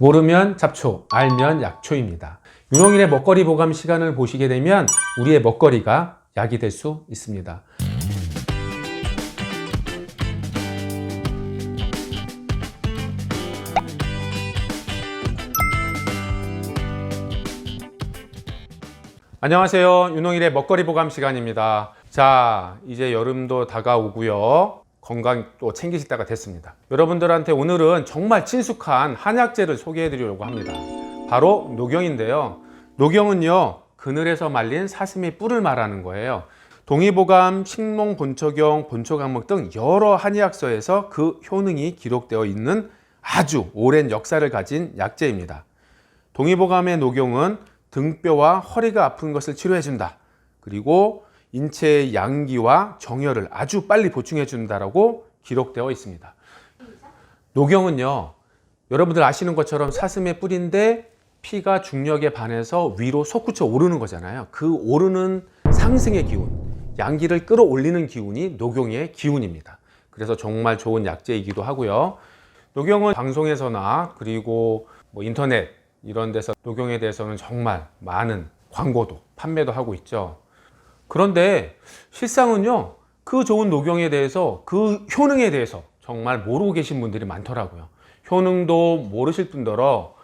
모르면 잡초, 알면 약초입니다. 윤홍일의 먹거리 보감 시간을 보시게 되면 우리의 먹거리가 약이 될 수 있습니다. 안녕하세요. 윤홍일의 먹거리 보감 시간입니다. 자, 이제 여름도 다가오고요. 건강 또 챙기실 때가 됐습니다. 여러분들한테 오늘은 정말 친숙한 한약재를 소개해 드리려고 합니다. 바로 녹용인데요. 녹용은요, 그늘에서 말린 사슴의 뿔을 말하는 거예요. 동의보감, 식농 본초경, 본초강목 등 여러 한의학서에서 그 효능이 기록되어 있는 아주 오랜 역사를 가진 약재입니다. 동의보감의 녹용은 등뼈와 허리가 아픈 것을 치료해준다. 그리고 인체의 양기와 정열을 아주 빨리 보충해 준다라고 기록되어 있습니다. 녹용은요, 여러분들 아시는 것처럼 사슴의 뿔인데 피가 중력에 반해서 위로 솟구쳐 오르는 거잖아요. 그 오르는 상승의 기운, 양기를 끌어올리는 기운이 녹용의 기운입니다. 그래서 정말 좋은 약재이기도 하고요. 녹용은 방송에서나 그리고 뭐 인터넷 이런 데서 녹용에 대해서는 정말 많은 광고도 판매도 하고 있죠. 그런데 실상은요, 그 좋은 녹용에 대해서 그 효능에 대해서 정말 모르고 계신 분들이 많더라고요. 효능도 모르실 뿐더러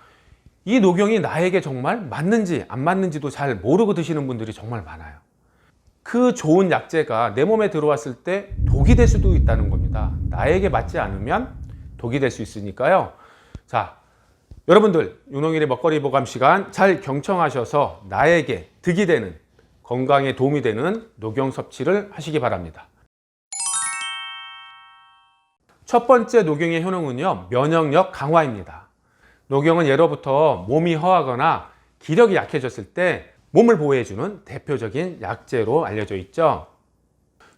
이 녹용이 나에게 정말 맞는지 안 맞는지도 잘 모르고 드시는 분들이 정말 많아요. 그 좋은 약재가 내 몸에 들어왔을 때 독이 될 수도 있다는 겁니다. 나에게 맞지 않으면 독이 될 수 있으니까요. 자, 여러분들 윤홍일의 먹거리 보감 시간 잘 경청하셔서 나에게 득이 되는 건강에 도움이 되는 녹용 섭취를 하시기 바랍니다. 첫 번째 녹용의 효능은요 면역력 강화입니다. 녹용은 예로부터 몸이 허하거나 기력이 약해졌을 때 몸을 보호해주는 대표적인 약재로 알려져 있죠.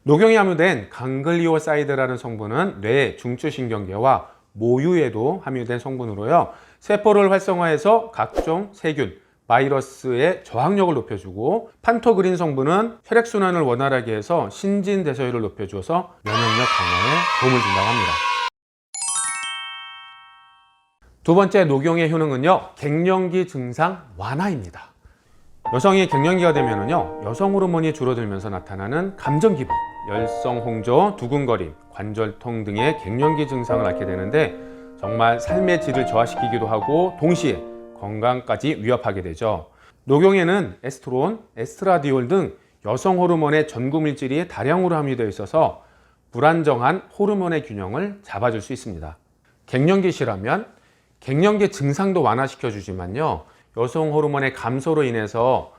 녹용에 함유된 강글리오사이드라는 성분은 뇌 중추신경계와 모유에도 함유된 성분으로요. 세포를 활성화해서 각종 세균, 바이러스의 저항력을 높여주고 판토그린 성분은 혈액순환을 원활하게 해서 신진대사율을 높여줘서 면역력 강화에 도움을 준다고 합니다. 두 번째 녹용의 효능은요, 갱년기 증상 완화입니다. 여성이 갱년기가 되면은요, 여성 호르몬이 줄어들면서 나타나는 감정 기복, 열성 홍조, 두근거림, 관절통 등의 갱년기 증상을 앓게 되는데 정말 삶의 질을 저하시키기도 하고 동시에 건강까지 위협하게 되죠. 녹용에는 에스트론, 에스트라디올 등 여성 호르몬의 전구 물질이 다량으로 함유되어 있어서 불안정한 호르몬의 균형을 잡아줄 수 있습니다. 갱년기시라면 갱년기 증상도 완화시켜 주지만요. 여성 호르몬의 감소로 인해서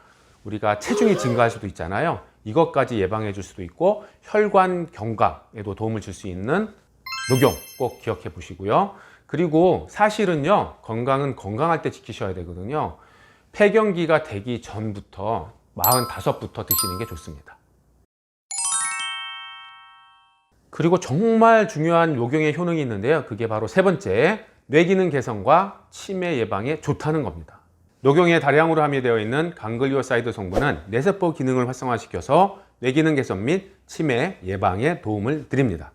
우리가 체중이 증가할 수도 있잖아요. 이것까지 예방해 줄 수도 있고 혈관 경각에도 도움을 줄 수 있는 녹용 꼭 기억해 보시고요. 그리고 사실은요, 건강은 건강할 때 지키셔야 되거든요. 폐경기가 되기 전부터 45부터 드시는 게 좋습니다. 그리고 정말 중요한 요경의 효능이 있는데요. 그게 바로 세 번째, 뇌기능 개선과 치매 예방에 좋다는 겁니다. 녹용에 다량으로 함유되어 있는 강글리오사이드 성분은 뇌세포 기능을 활성화시켜서 뇌기능 개선 및 치매 예방에 도움을 드립니다.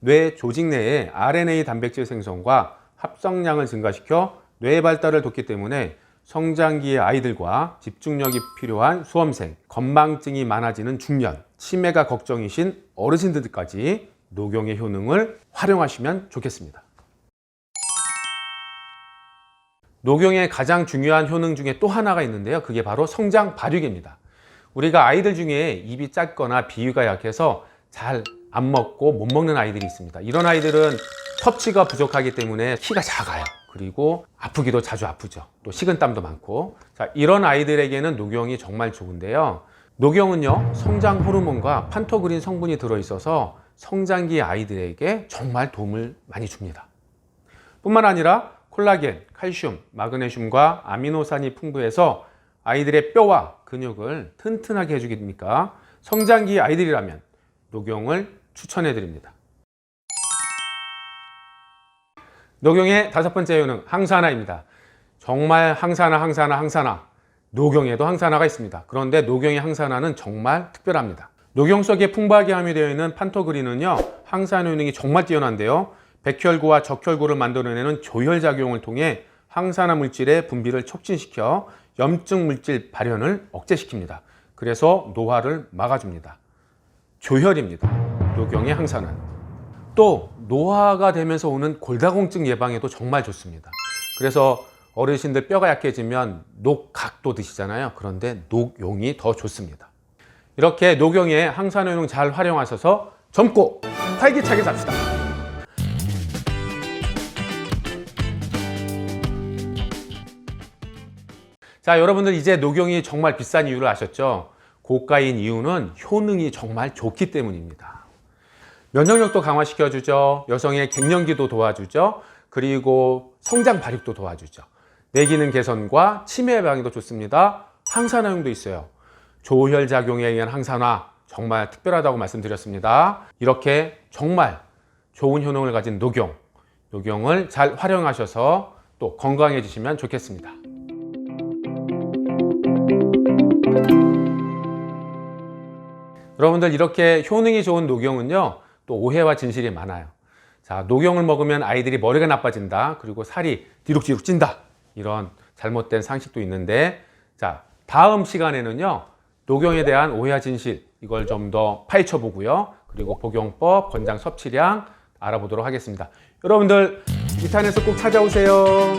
뇌 조직 내에 RNA 단백질 생성과 합성량을 증가시켜 뇌 발달을 돕기 때문에 성장기의 아이들과 집중력이 필요한 수험생, 건망증이 많아지는 중년, 치매가 걱정이신 어르신들까지 녹용의 효능을 활용하시면 좋겠습니다. 녹용의 가장 중요한 효능 중에 또 하나가 있는데요. 그게 바로 성장 발육입니다. 우리가 아이들 중에 입이 짧거나 비위가 약해서 잘 안 먹고 못 먹는 아이들이 있습니다. 이런 아이들은 섭취가 부족하기 때문에 키가 작아요. 그리고 아프기도 자주 아프죠. 또 식은땀도 많고. 자, 이런 아이들에게는 녹용이 정말 좋은데요. 녹용은요, 성장 호르몬과 판토그린 성분이 들어있어서 성장기 아이들에게 정말 도움을 많이 줍니다. 뿐만 아니라 콜라겐, 칼슘, 마그네슘과 아미노산이 풍부해서 아이들의 뼈와 근육을 튼튼하게 해주니까 성장기 아이들이라면 녹용을 추천해 드립니다. 녹용의 다섯 번째 효능 항산화입니다. 정말 항산화, 항산화, 항산화. 녹용에도 항산화가 있습니다. 그런데 녹용의 항산화는 정말 특별합니다. 녹용 속에 풍부하게 함유되어 있는 판토그린은요, 항산화 효능이 정말 뛰어난데요. 백혈구와 적혈구를 만들어내는 조혈작용을 통해 항산화 물질의 분비를 촉진시켜 염증 물질 발현을 억제시킵니다. 그래서 노화를 막아줍니다. 조혈입니다. 녹용의 항산화는. 또 노화가 되면서 오는 골다공증 예방에도 정말 좋습니다. 그래서 어르신들 뼈가 약해지면 녹각도 드시잖아요. 그런데 녹용이 더 좋습니다. 이렇게 녹용의 항산화용 잘 활용하셔서 젊고 활기차게 삽시다. 자, 여러분들 이제 녹용이 정말 비싼 이유를 아셨죠? 고가인 이유는 효능이 정말 좋기 때문입니다. 면역력도 강화시켜주죠. 여성의 갱년기도 도와주죠. 그리고 성장 발육도 도와주죠. 뇌 기능 개선과 치매 예방에도 좋습니다. 항산화용도 있어요. 조혈 작용에 의한 항산화 정말 특별하다고 말씀드렸습니다. 이렇게 정말 좋은 효능을 가진 녹용, 녹용을 잘 활용하셔서 또 건강해지시면 좋겠습니다. 여러분들 이렇게 효능이 좋은 녹용은요 또 오해와 진실이 많아요. 자 녹용을 먹으면 아이들이 머리가 나빠진다. 그리고 살이 뒤룩뒤룩 찐다. 이런 잘못된 상식도 있는데 자 다음 시간에는요 녹용에 대한 오해와 진실 이걸 좀 더 파헤쳐 보고요. 그리고 복용법 권장 섭취량 알아보도록 하겠습니다. 여러분들 이탄에서 꼭 찾아오세요